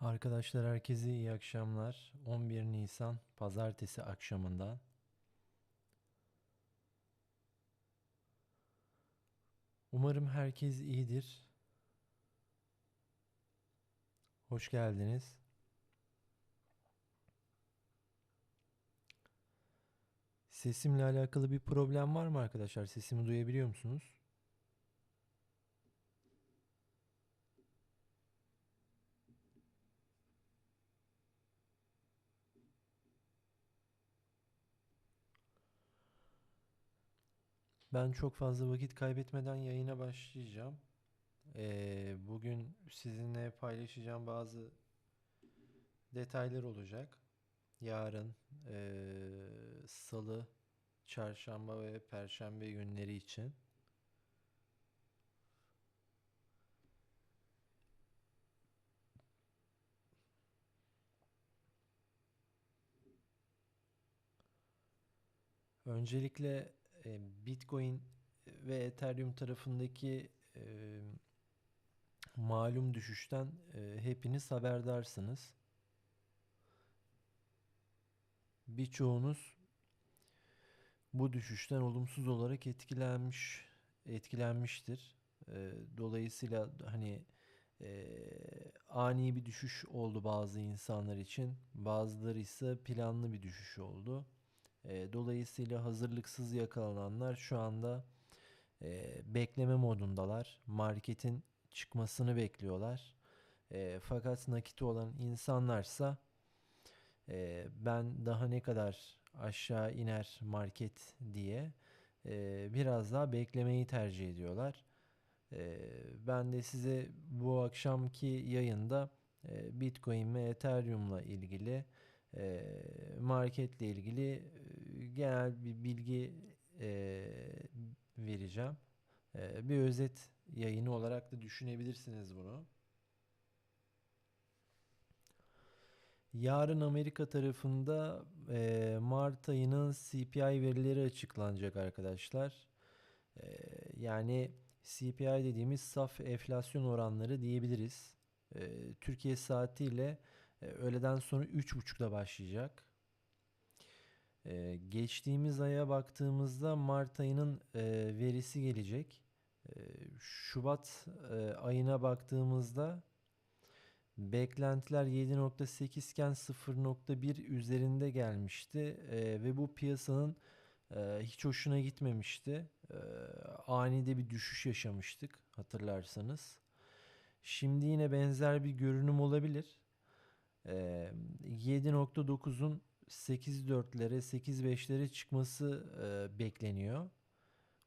Arkadaşlar herkese iyi akşamlar. 11 Nisan pazartesi akşamından. Umarım herkes iyidir. Hoş geldiniz. Sesimle alakalı bir problem var mı arkadaşlar? Sesimi duyabiliyor musunuz? Ben çok fazla vakit kaybetmeden yayına başlayacağım. Ee, bugün sizinle paylaşacağım bazı detaylar olacak. Yarın ee, Salı, Çarşamba ve Perşembe günleri için. Öncelikle e, Bitcoin ve Ethereum tarafındaki e, malum düşüşten e, hepiniz haberdarsınız. Birçoğunuz bu düşüşten olumsuz olarak etkilenmiş etkilenmiştir. E, dolayısıyla hani e, ani bir düşüş oldu bazı insanlar için, bazıları ise planlı bir düşüş oldu. E, dolayısıyla hazırlıksız yakalananlar şu anda e, bekleme modundalar. Marketin çıkmasını bekliyorlar. E, fakat nakiti olan insanlarsa e, ben daha ne kadar aşağı iner market diye biraz daha beklemeyi tercih ediyorlar. Ben de size bu akşamki yayında Bitcoin ve Ethereum'la ilgili marketle ilgili genel bir bilgi e, vereceğim. E, bir özet yayını olarak da düşünebilirsiniz bunu. Yarın Amerika tarafında e, Mart ayının CPI verileri açıklanacak arkadaşlar. E, yani CPI dediğimiz saf enflasyon oranları diyebiliriz. E, Türkiye saatiyle e, öğleden sonra 3.30'da başlayacak. E, geçtiğimiz aya baktığımızda Mart ayının e, verisi gelecek. E, Şubat e, ayına baktığımızda beklentiler 7.8 iken 0.1 üzerinde gelmişti e, ve bu piyasanın e, hiç hoşuna gitmemişti. E, anide bir düşüş yaşamıştık hatırlarsanız. Şimdi yine benzer bir görünüm olabilir. E, 7.9'un 8.4'lere 8.5'lere çıkması e, bekleniyor.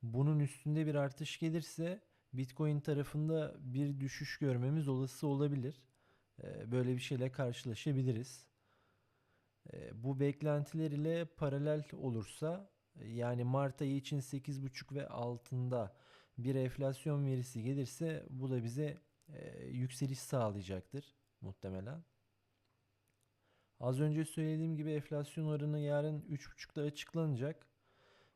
Bunun üstünde bir artış gelirse Bitcoin tarafında bir düşüş görmemiz olası olabilir. E, böyle bir şeyle karşılaşabiliriz. E, bu beklentiler ile paralel olursa yani Mart ayı için 8.5 ve altında bir enflasyon verisi gelirse bu da bize e, yükseliş sağlayacaktır muhtemelen. Az önce söylediğim gibi enflasyon oranı yarın 3.30'da açıklanacak.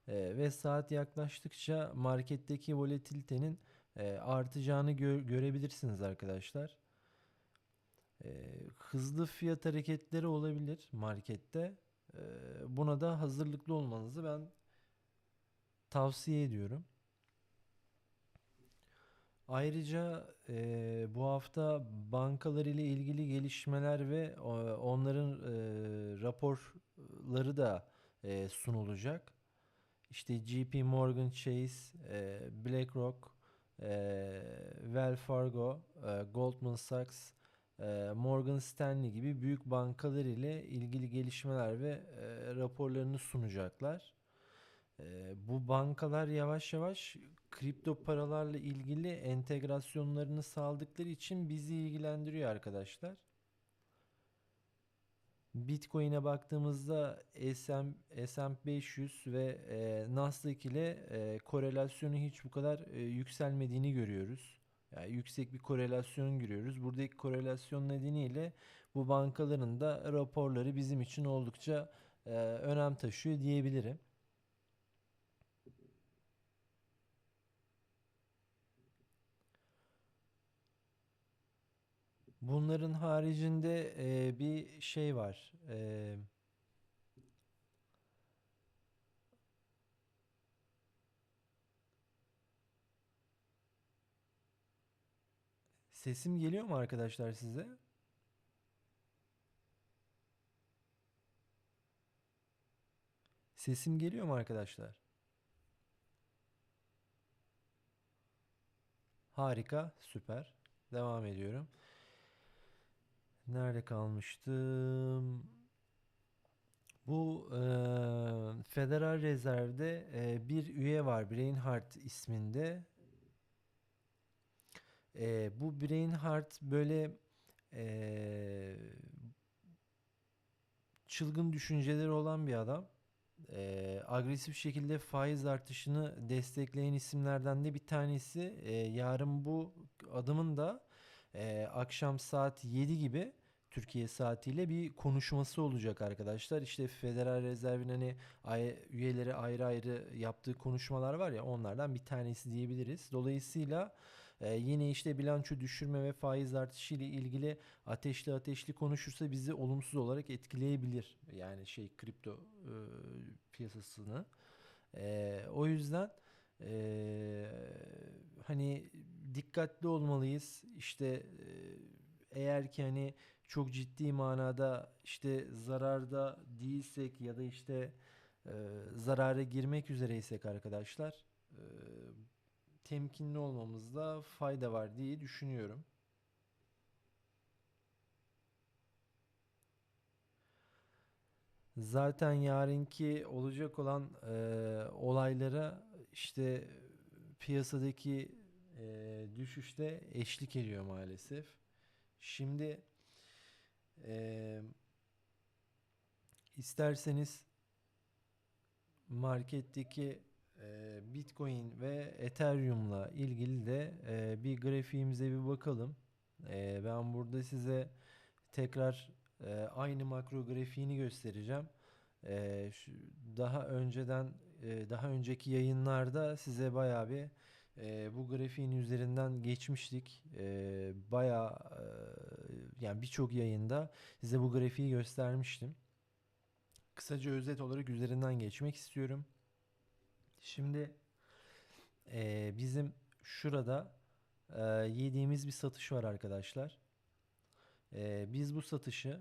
E, ve saat yaklaştıkça marketteki volatilitenin e, artacağını gö- görebilirsiniz arkadaşlar. E, hızlı fiyat hareketleri olabilir markette. E, buna da hazırlıklı olmanızı ben tavsiye ediyorum. Ayrıca e, bu hafta bankalar ile ilgili gelişmeler ve e, onların e, raporları da e, sunulacak. İşte JP Morgan Chase, e, BlackRock, e, Wells Fargo, e, Goldman Sachs, e, Morgan Stanley gibi büyük bankalar ile ilgili gelişmeler ve e, raporlarını sunacaklar. E, bu bankalar yavaş yavaş kripto paralarla ilgili entegrasyonlarını sağladıkları için bizi ilgilendiriyor arkadaşlar. Bitcoin'e baktığımızda SM, S&P 500 ve e, Nasdaq ile e, korelasyonu hiç bu kadar e, yükselmediğini görüyoruz. Yani yüksek bir korelasyon görüyoruz. Buradaki korelasyon nedeniyle bu bankaların da raporları bizim için oldukça e, önem taşıyor diyebilirim. Bunların haricinde e, bir şey var. E, sesim geliyor mu arkadaşlar size? Sesim geliyor mu arkadaşlar? Harika, süper. Devam ediyorum. Nerede kalmıştım? Bu eee, Federal Rezerv'de eee, bir üye var, Brainhart isminde. Eee, bu Brainhart böyle eee, çılgın düşünceleri olan bir adam. Eee, agresif şekilde faiz artışını destekleyen isimlerden de bir tanesi. Eee, yarın bu adamın da eee, akşam saat 7 gibi Türkiye saatiyle bir konuşması olacak arkadaşlar. İşte Federal Rezerv'in hani üyeleri ayrı ayrı yaptığı konuşmalar var ya onlardan bir tanesi diyebiliriz. Dolayısıyla e, yine işte bilanço düşürme ve faiz artışı ile ilgili ateşli ateşli konuşursa bizi olumsuz olarak etkileyebilir. Yani şey kripto e, piyasasını. E, o yüzden e, hani dikkatli olmalıyız. İşte e, eğer ki hani çok ciddi manada işte zararda değilsek ya da işte e, zarara girmek üzereysek arkadaşlar e, temkinli olmamızda fayda var diye düşünüyorum. Zaten yarınki olacak olan e, olaylara işte piyasadaki e, düşüşte eşlik ediyor maalesef. Şimdi e, isterseniz marketteki e, Bitcoin ve Ethereum'la ilgili de e, bir grafiğimize bir bakalım. E, ben burada size tekrar e, aynı makro grafiğini göstereceğim. E, şu, daha önceden e, daha önceki yayınlarda size bayağı bir e, bu grafiğin üzerinden geçmiştik. E, bayağı e, yani birçok yayında size bu grafiği göstermiştim. Kısaca özet olarak üzerinden geçmek istiyorum. Şimdi e, bizim şurada e, yediğimiz bir satış var arkadaşlar. E, biz bu satışı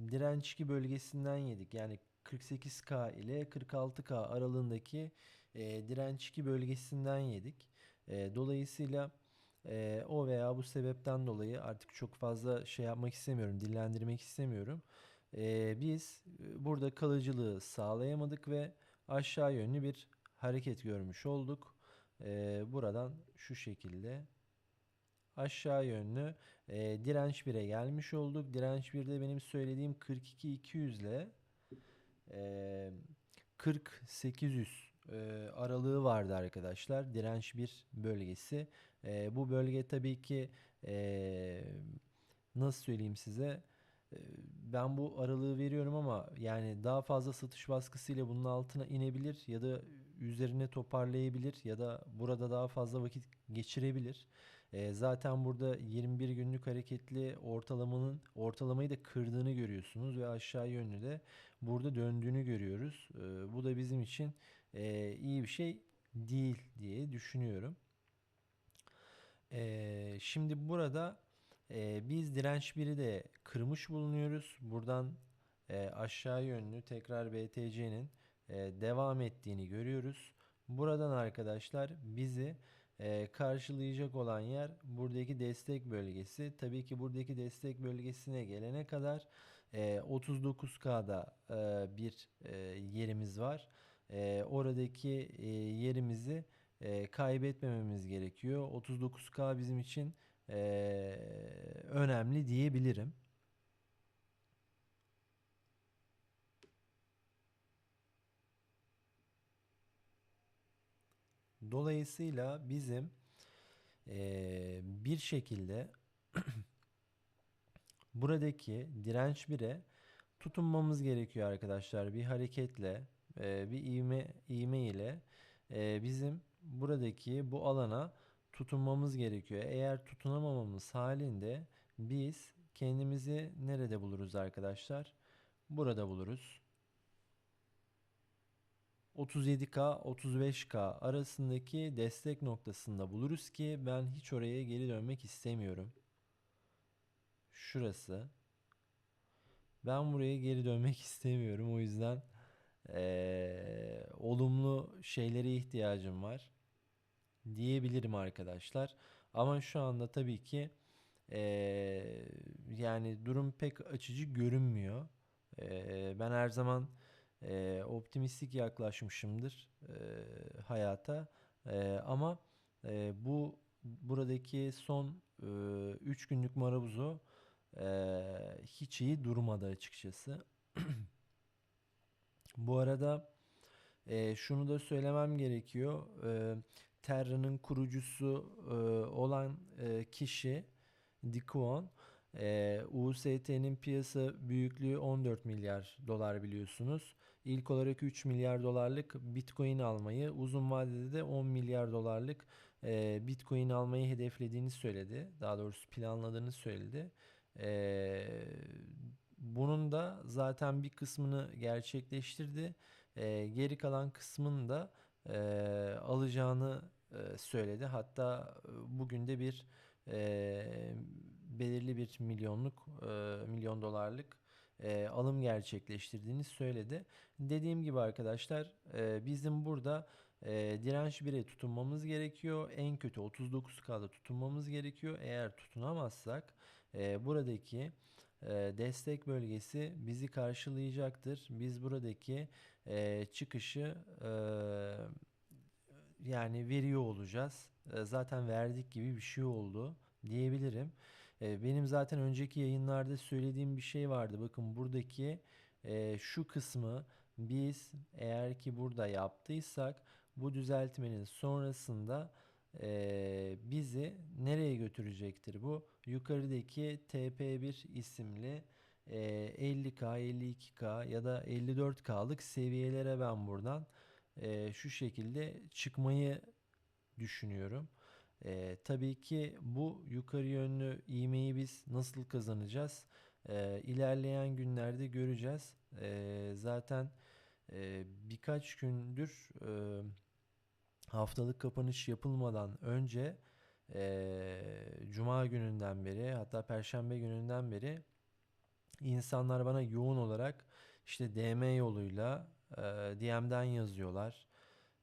direnç 2 bölgesinden yedik. Yani 48K ile 46K aralığındaki e, direnç 2 bölgesinden yedik. E, dolayısıyla e, o veya bu sebepten dolayı artık çok fazla şey yapmak istemiyorum, dillendirmek istemiyorum. E, biz e, burada kalıcılığı sağlayamadık ve aşağı yönlü bir hareket görmüş olduk. E, buradan şu şekilde aşağı yönlü e, direnç 1'e gelmiş olduk. Direnç 1'de benim söylediğim 42-200 ile e, 40-800 e, aralığı vardı arkadaşlar. Direnç 1 bölgesi. E, bu bölge tabii ki e, nasıl söyleyeyim size ben bu aralığı veriyorum ama yani daha fazla satış baskısıyla bunun altına inebilir ya da üzerine toparlayabilir ya da burada daha fazla vakit geçirebilir. E, zaten burada 21 günlük hareketli ortalamanın ortalamayı da kırdığını görüyorsunuz ve aşağı yönlü de burada döndüğünü görüyoruz. E, bu da bizim için e, iyi bir şey değil diye düşünüyorum. E, şimdi burada e, biz direnç 1'i de kırmış bulunuyoruz. Buradan e, aşağı yönlü tekrar BTC'nin e, devam ettiğini görüyoruz. Buradan arkadaşlar bizi karşılayacak olan yer buradaki destek bölgesi. Tabii ki buradaki destek bölgesine gelene kadar e, 39K'da e, bir e, yerimiz var. E, oradaki e, yerimizi e, kaybetmememiz gerekiyor. 39K bizim için e, önemli diyebilirim. Dolayısıyla bizim eee, bir şekilde buradaki direnç 1'e tutunmamız gerekiyor arkadaşlar. Bir hareketle, eee, bir ivme, ivme ile eee, bizim buradaki bu alana tutunmamız gerekiyor. Eğer tutunamamamız halinde biz kendimizi nerede buluruz arkadaşlar? Burada buluruz. 37K 35K arasındaki destek noktasında buluruz ki ben hiç oraya geri dönmek istemiyorum. Şurası. Ben buraya geri dönmek istemiyorum. O yüzden eee, olumlu şeylere ihtiyacım var diyebilirim arkadaşlar. Ama şu anda tabii ki eee, yani durum pek açıcı görünmüyor. Eee, ben her zaman eee, optimistik yaklaşmışımdır eee, hayata. Eee, ama eee, bu buradaki son 3 günlük marabuzo eee, hiç iyi durmadı açıkçası. Bu arada eee, şunu da söylemem gerekiyor. Eee Terra'nın kurucusu eee, olan eee, kişi Dikwon eee UST'nin piyasa büyüklüğü 14 milyar dolar biliyorsunuz. İlk olarak 3 milyar dolarlık Bitcoin almayı, uzun vadede de 10 milyar dolarlık eee, Bitcoin almayı hedeflediğini söyledi. Daha doğrusu planladığını söyledi. Eee, bunun da zaten bir kısmını gerçekleştirdi. Eee, geri kalan kısmını da eee, alacağını eee, söyledi. Hatta e, bugün de bir eee, belirli bir milyonluk eee, milyon dolarlık eee, alım gerçekleştirdiğini söyledi. Dediğim gibi arkadaşlar eee, bizim burada direnç 1'e tutunmamız gerekiyor. En kötü 39K'da tutunmamız gerekiyor. Eğer tutunamazsak buradaki destek bölgesi bizi karşılayacaktır. Biz buradaki çıkışı yani veriyor olacağız. Zaten verdik gibi bir şey oldu diyebilirim. Eee, benim zaten önceki yayınlarda söylediğim bir şey vardı. Bakın buradaki eee, şu kısmı biz eğer ki burada yaptıysak bu düzeltmenin sonrasında eee, bizi nereye götürecektir bu? Yukarıdaki TP1 isimli eee, 50K, 52K ya da 54K'lık seviyelere ben buradan şu şekilde çıkmayı düşünüyorum. Eee, tabii ki bu yukarı yönlü ivmeyi biz nasıl kazanacağız? Eee, ilerleyen günlerde göreceğiz. Eee, zaten eee, birkaç gündür eee, haftalık kapanış yapılmadan önce eee, Cuma gününden beri hatta Perşembe gününden beri insanlar bana yoğun olarak işte DM yoluyla eee, DM'den yazıyorlar.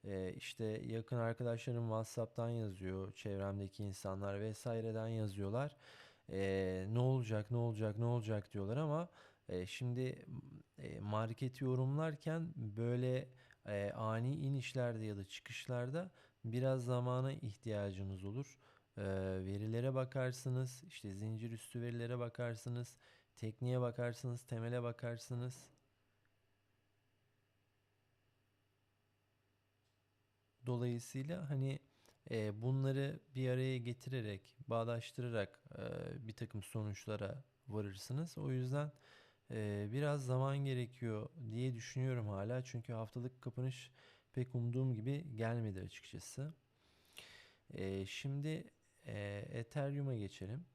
Eee, işte yakın arkadaşlarım WhatsApp'tan yazıyor, çevremdeki insanlar vesaireden yazıyorlar. Eee, ne olacak, ne olacak, ne olacak diyorlar ama eee, şimdi e, marketi yorumlarken böyle e, ani inişlerde ya da çıkışlarda biraz zamana ihtiyacınız olur. E, verilere bakarsınız, işte zincir üstü verilere bakarsınız, tekniğe bakarsınız, temele bakarsınız. Dolayısıyla hani e, bunları bir araya getirerek, bağdaştırarak e, bir takım sonuçlara varırsınız. O yüzden e, biraz zaman gerekiyor diye düşünüyorum hala. Çünkü haftalık kapanış pek umduğum gibi gelmedi açıkçası. E, şimdi e, Ethereum'a geçelim.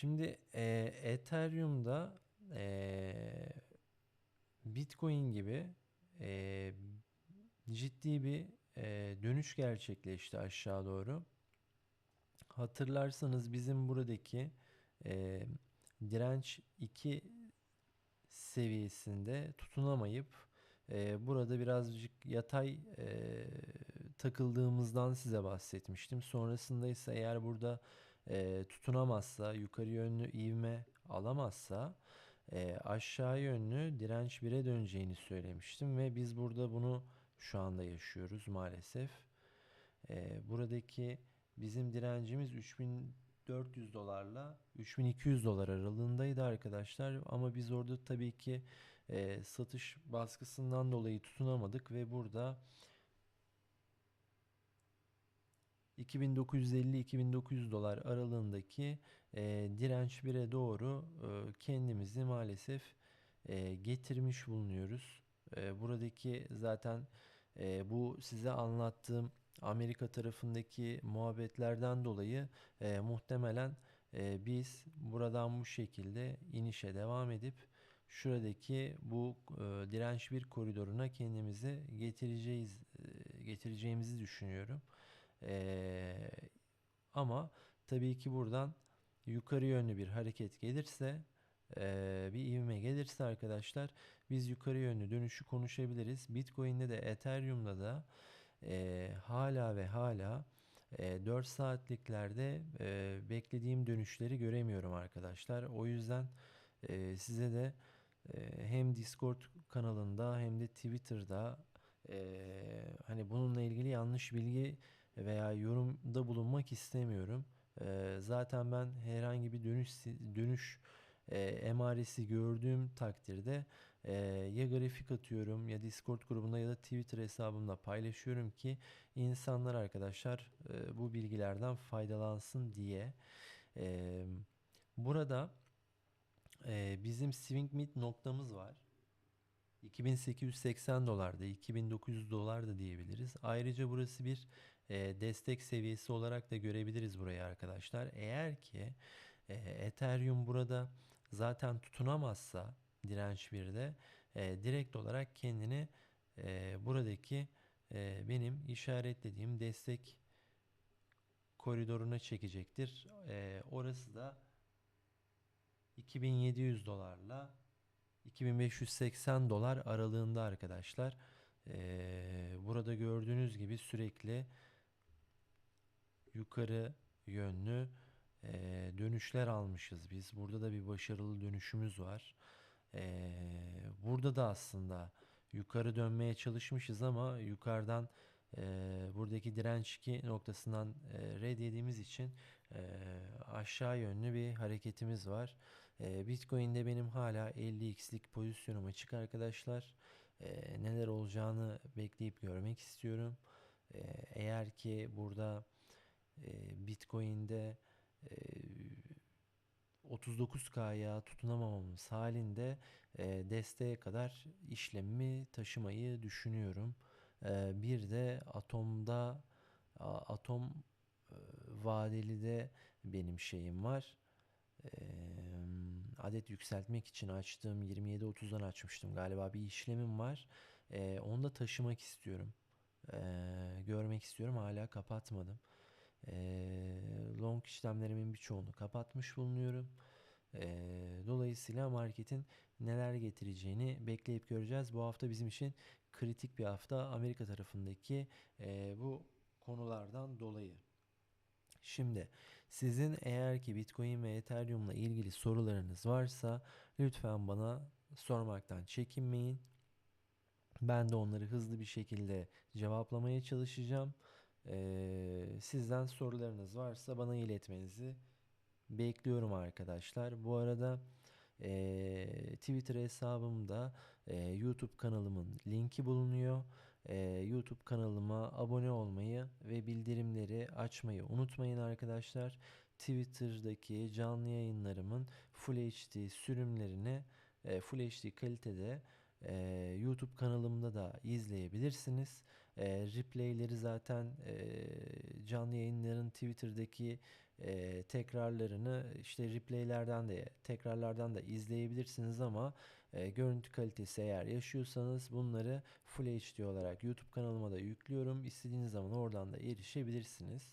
Şimdi e, Ethereum'da e, Bitcoin gibi e, ciddi bir e, dönüş gerçekleşti aşağı doğru. Hatırlarsanız bizim buradaki e, direnç 2 seviyesinde tutunamayıp e, burada birazcık yatay e, takıldığımızdan size bahsetmiştim. Sonrasında ise eğer burada e, tutunamazsa, yukarı yönlü ivme alamazsa e, aşağı yönlü direnç 1'e döneceğini söylemiştim ve biz burada bunu şu anda yaşıyoruz maalesef. E, buradaki bizim direncimiz 3400 dolarla 3200 dolar aralığındaydı arkadaşlar ama biz orada tabii ki e, satış baskısından dolayı tutunamadık ve burada 2950-2900 dolar aralığındaki e, direnç 1'e doğru e, kendimizi maalesef e, getirmiş bulunuyoruz. E, buradaki zaten e, bu size anlattığım Amerika tarafındaki muhabbetlerden dolayı e, muhtemelen e, biz buradan bu şekilde inişe devam edip şuradaki bu e, direnç bir koridoruna kendimizi getireceğiz e, getireceğimizi düşünüyorum. E, ama tabii ki buradan yukarı yönlü bir hareket gelirse e, bir ivme gelirse arkadaşlar biz yukarı yönlü dönüşü konuşabiliriz. Bitcoin'de de Ethereum'da da e, hala ve hala e, 4 saatliklerde e, beklediğim dönüşleri göremiyorum arkadaşlar. O yüzden e, size de e, hem Discord kanalında hem de Twitter'da e, hani bununla ilgili yanlış bilgi veya yorumda bulunmak istemiyorum. E, zaten ben herhangi bir dönüş dönüş e, emaresi gördüğüm takdirde e, ya grafik atıyorum ya Discord grubunda ya da Twitter hesabımda paylaşıyorum ki insanlar arkadaşlar e, bu bilgilerden faydalansın diye. E, burada bizim swing mid noktamız var. 2880 dolarda, 2900 dolar da diyebiliriz. Ayrıca burası bir destek seviyesi olarak da görebiliriz burayı arkadaşlar. Eğer ki Ethereum burada zaten tutunamazsa direnç 1'de e, direkt olarak kendini buradaki benim işaretlediğim destek koridoruna çekecektir. Orası da 2700 dolarla 2580 dolar aralığında arkadaşlar. Burada gördüğünüz gibi sürekli yukarı yönlü e, dönüşler almışız biz. Burada da bir başarılı dönüşümüz var. E, burada da aslında yukarı dönmeye çalışmışız ama yukarıdan e, buradaki direnç 2 noktasından e, red yediğimiz için e, aşağı yönlü bir hareketimiz var. E, Bitcoin'de benim hala 50x'lik pozisyonum açık arkadaşlar. E, neler olacağını bekleyip görmek istiyorum. E, eğer ki burada Bitcoin'de e, 39K'ya tutunamamamız halinde e, desteğe kadar işlemimi taşımayı düşünüyorum. Bir de atomda atom vadeli de benim şeyim var. Adet yükseltmek için açtığım 27-30'dan açmıştım galiba bir işlemim var. Onu da taşımak istiyorum. E, görmek istiyorum hala kapatmadım. Long işlemlerimin birçoğunu kapatmış bulunuyorum. Dolayısıyla marketin neler getireceğini bekleyip göreceğiz. Bu hafta bizim için kritik bir hafta Amerika tarafındaki bu konulardan dolayı. Şimdi sizin eğer ki Bitcoin ve Ethereum'la ilgili sorularınız varsa lütfen bana sormaktan çekinmeyin. Ben de onları hızlı bir şekilde cevaplamaya çalışacağım. Ee, sizden sorularınız varsa bana iletmenizi bekliyorum arkadaşlar. Bu arada e, Twitter hesabımda e, YouTube kanalımın linki bulunuyor. E, YouTube kanalıma abone olmayı ve bildirimleri açmayı unutmayın arkadaşlar. Twitter'daki canlı yayınlarımın Full HD sürümlerini e, Full HD kalitede e, YouTube kanalımda da izleyebilirsiniz. E, replayleri zaten e, canlı yayınların Twitter'daki e, tekrarlarını işte replaylerden de tekrarlardan da izleyebilirsiniz ama e, görüntü kalitesi eğer yaşıyorsanız bunları Full HD olarak YouTube kanalıma da yüklüyorum. İstediğiniz zaman oradan da erişebilirsiniz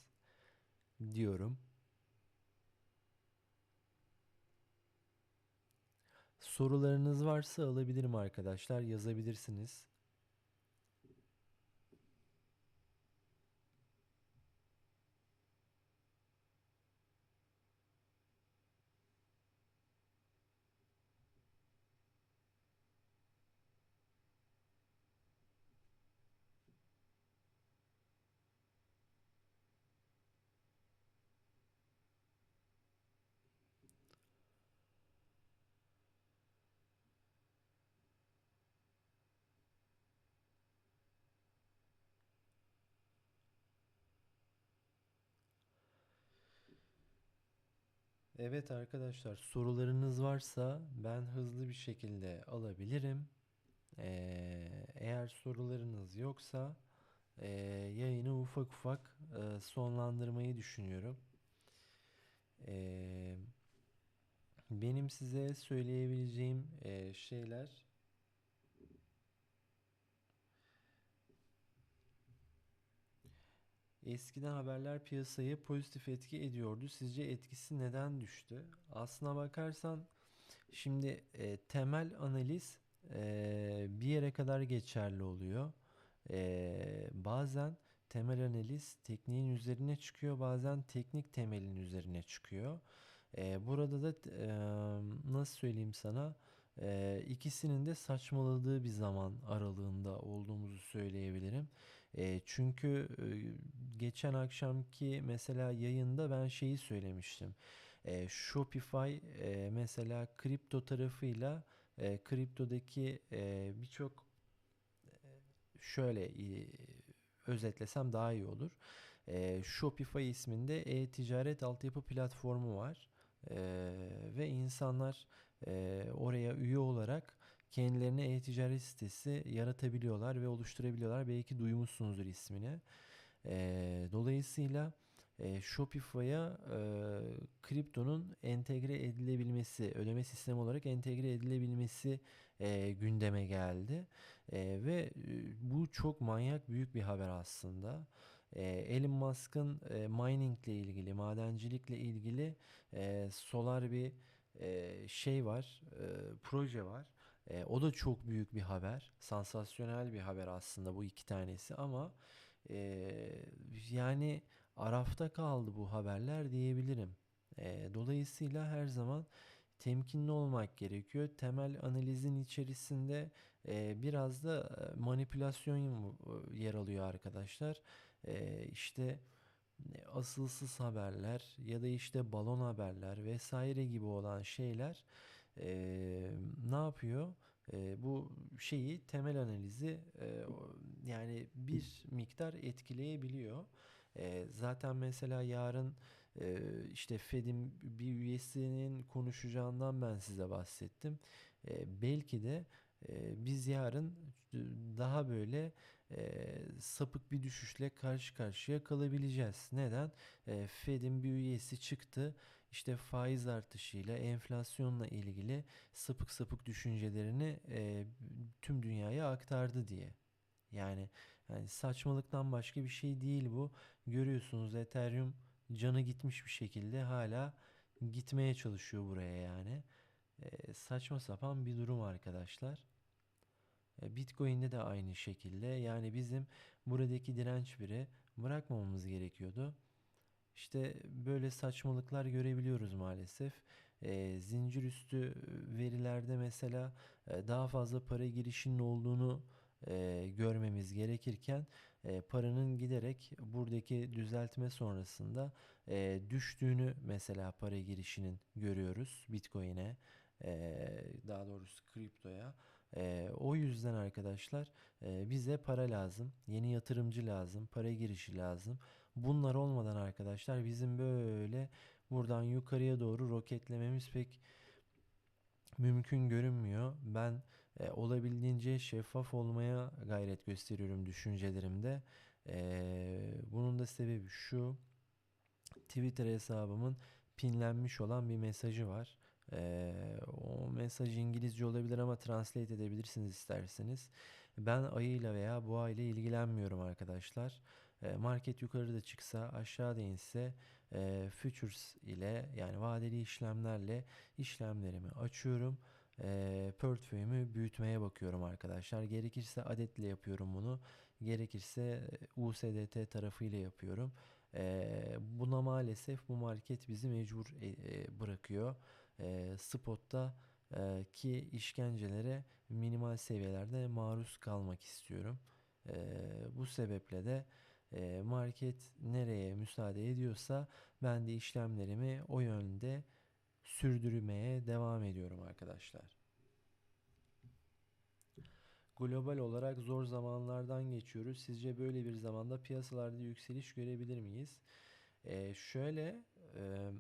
diyorum. Sorularınız varsa alabilirim arkadaşlar yazabilirsiniz. Evet arkadaşlar sorularınız varsa ben hızlı bir şekilde alabilirim. Ee, eğer sorularınız yoksa e, yayını ufak ufak e, sonlandırmayı düşünüyorum. Ee, benim size söyleyebileceğim e, şeyler Eskiden haberler piyasayı pozitif etki ediyordu. Sizce etkisi neden düştü? Aslına bakarsan şimdi e, temel analiz e, bir yere kadar geçerli oluyor. E, bazen temel analiz tekniğin üzerine çıkıyor, bazen teknik temelin üzerine çıkıyor. E, burada da e, nasıl söyleyeyim sana? E, ikisinin de saçmaladığı bir zaman aralığında olduğumuzu söyleyebilirim. E, çünkü e, geçen akşamki mesela yayında ben şeyi söylemiştim. E, Shopify e, mesela kripto tarafıyla e, kriptodaki e, birçok şöyle e, özetlesem daha iyi olur. E, Shopify isminde e-ticaret altyapı platformu var. E, ve insanlar e, oraya üye olarak kendilerine e-ticaret sitesi yaratabiliyorlar ve oluşturabiliyorlar. Belki duymuşsunuzdur ismini. E, dolayısıyla e, Shopify'a e, kriptonun entegre edilebilmesi, ödeme sistemi olarak entegre edilebilmesi e, gündeme geldi. E, ve e, bu çok manyak büyük bir haber aslında. E, Elon Musk'ın e, mining ile ilgili, madencilikle ilgili e, solar bir e, şey var, e, proje var. E, o da çok büyük bir haber. Sansasyonel bir haber aslında bu iki tanesi ama e, yani arafta kaldı bu haberler diyebilirim. E, dolayısıyla her zaman temkinli olmak gerekiyor. Temel analizin içerisinde e, biraz da manipülasyon yer alıyor arkadaşlar. E, işte asılsız haberler ya da işte balon haberler vesaire gibi olan şeyler e, ne yapıyor? E, bu şeyi temel analizi e, yani bir miktar etkileyebiliyor. E, zaten mesela yarın e, işte Fed'in bir üyesinin konuşacağından ben size bahsettim. E, belki de e, biz yarın daha böyle e, sapık bir düşüşle karşı karşıya kalabileceğiz. Neden? E, Fed'in bir üyesi çıktı işte faiz artışıyla, enflasyonla ilgili sapık sapık düşüncelerini e, tüm dünyaya aktardı diye. Yani, yani saçmalıktan başka bir şey değil bu. Görüyorsunuz Ethereum canı gitmiş bir şekilde hala gitmeye çalışıyor buraya yani. E, saçma sapan bir durum arkadaşlar. E, Bitcoin'de de aynı şekilde. Yani bizim buradaki direnç biri bırakmamamız gerekiyordu. İşte böyle saçmalıklar görebiliyoruz maalesef. E, zincir üstü verilerde mesela e, daha fazla para girişinin olduğunu e, görmemiz gerekirken e, paranın giderek buradaki düzeltme sonrasında e, düştüğünü mesela para girişinin görüyoruz Bitcoin'e e, daha doğrusu kriptoya. E, o yüzden arkadaşlar e, bize para lazım, yeni yatırımcı lazım, para girişi lazım. Bunlar olmadan arkadaşlar bizim böyle buradan yukarıya doğru roketlememiz pek mümkün görünmüyor. Ben e, olabildiğince şeffaf olmaya gayret gösteriyorum düşüncelerimde. E, bunun da sebebi şu. Twitter hesabımın pinlenmiş olan bir mesajı var. E, o mesaj İngilizce olabilir ama translate edebilirsiniz isterseniz. Ben ayıyla veya boğa ile ilgilenmiyorum arkadaşlar. Market yukarıda çıksa aşağıda inse e, futures ile yani vadeli işlemlerle işlemlerimi açıyorum. E, portföyümü büyütmeye bakıyorum arkadaşlar. Gerekirse adetle yapıyorum bunu. Gerekirse USDT tarafıyla yapıyorum. E, buna maalesef bu market bizi mecbur e, e, bırakıyor. E, spotta e, ki işkencelere minimal seviyelerde maruz kalmak istiyorum. E, bu sebeple de e, market nereye müsaade ediyorsa ben de işlemlerimi o yönde sürdürmeye devam ediyorum arkadaşlar. Global olarak zor zamanlardan geçiyoruz. Sizce böyle bir zamanda piyasalarda yükseliş görebilir miyiz? Ee, şöyle e,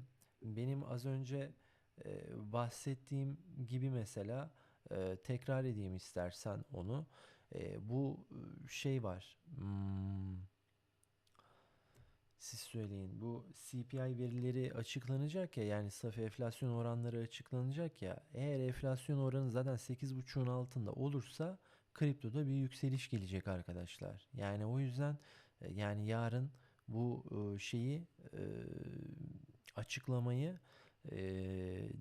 benim az önce e, bahsettiğim gibi mesela e, tekrar edeyim istersen onu. E, bu e, şey var. Hmm, siz söyleyin. Bu CPI verileri açıklanacak ya yani saf enflasyon oranları açıklanacak ya. Eğer enflasyon oranı zaten 8.5'un altında olursa kriptoda bir yükseliş gelecek arkadaşlar. Yani o yüzden e, yani yarın bu e, şeyi e, açıklamayı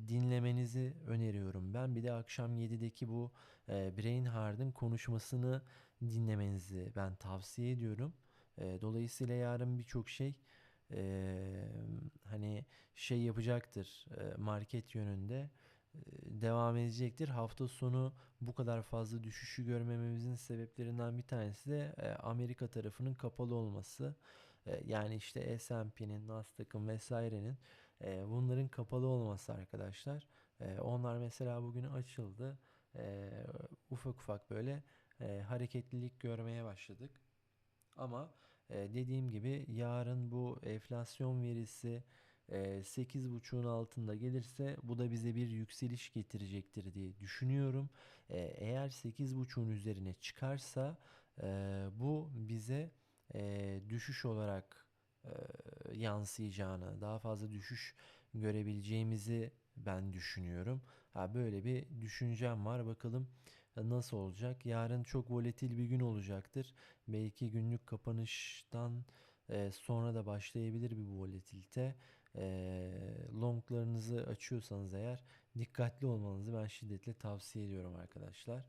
dinlemenizi öneriyorum. Ben bir de akşam 7'deki bu e, Brainhard'ın konuşmasını dinlemenizi ben tavsiye ediyorum. E, dolayısıyla yarın birçok şey e, hani şey yapacaktır e, market yönünde e, devam edecektir. Hafta sonu bu kadar fazla düşüşü görmememizin sebeplerinden bir tanesi de e, Amerika tarafının kapalı olması. Yani işte S&P'nin, Nasdaq'ın vesairenin e, bunların kapalı olması arkadaşlar. Onlar mesela bugün açıldı. Ufak ufak böyle hareketlilik görmeye başladık. Ama dediğim gibi yarın bu enflasyon verisi e, 8.5'un altında gelirse bu da bize bir yükseliş getirecektir diye düşünüyorum. E, eğer 8.5'un üzerine çıkarsa e, bu bize e, düşüş olarak e, yansıyacağını, daha fazla düşüş görebileceğimizi ben düşünüyorum. Ha böyle bir düşüncem var. Bakalım nasıl olacak? Yarın çok volatil bir gün olacaktır. Belki günlük kapanıştan e, sonra da başlayabilir bir volatilite. E, longlarınızı açıyorsanız eğer dikkatli olmanızı ben şiddetle tavsiye ediyorum arkadaşlar.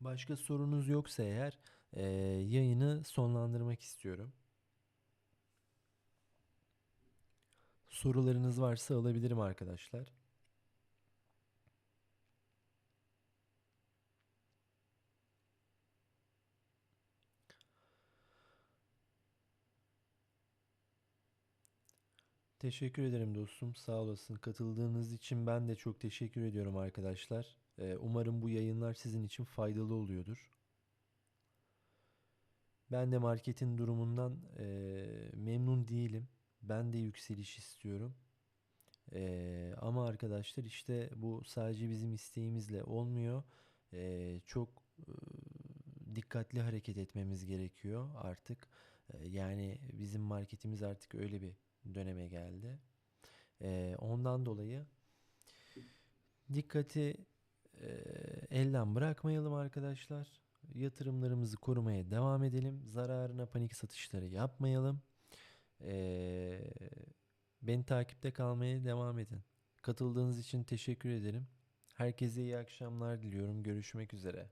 Başka sorunuz yoksa eğer e, yayını sonlandırmak istiyorum. Sorularınız varsa alabilirim arkadaşlar. Teşekkür ederim dostum. Sağ olasın. Katıldığınız için ben de çok teşekkür ediyorum arkadaşlar. Ee, umarım bu yayınlar sizin için faydalı oluyordur. Ben de marketin durumundan eee, memnun değilim. Ben de yükseliş istiyorum. Eee, ama arkadaşlar işte bu sadece bizim isteğimizle olmuyor. Eee, çok eee, dikkatli hareket etmemiz gerekiyor artık. Eee, yani bizim marketimiz artık öyle bir döneme geldi. Eee, ondan dolayı dikkati eee, elden bırakmayalım arkadaşlar. Yatırımlarımızı korumaya devam edelim. Zararına panik satışları yapmayalım. Eee, beni takipte kalmaya devam edin. Katıldığınız için teşekkür ederim. Herkese iyi akşamlar diliyorum. Görüşmek üzere.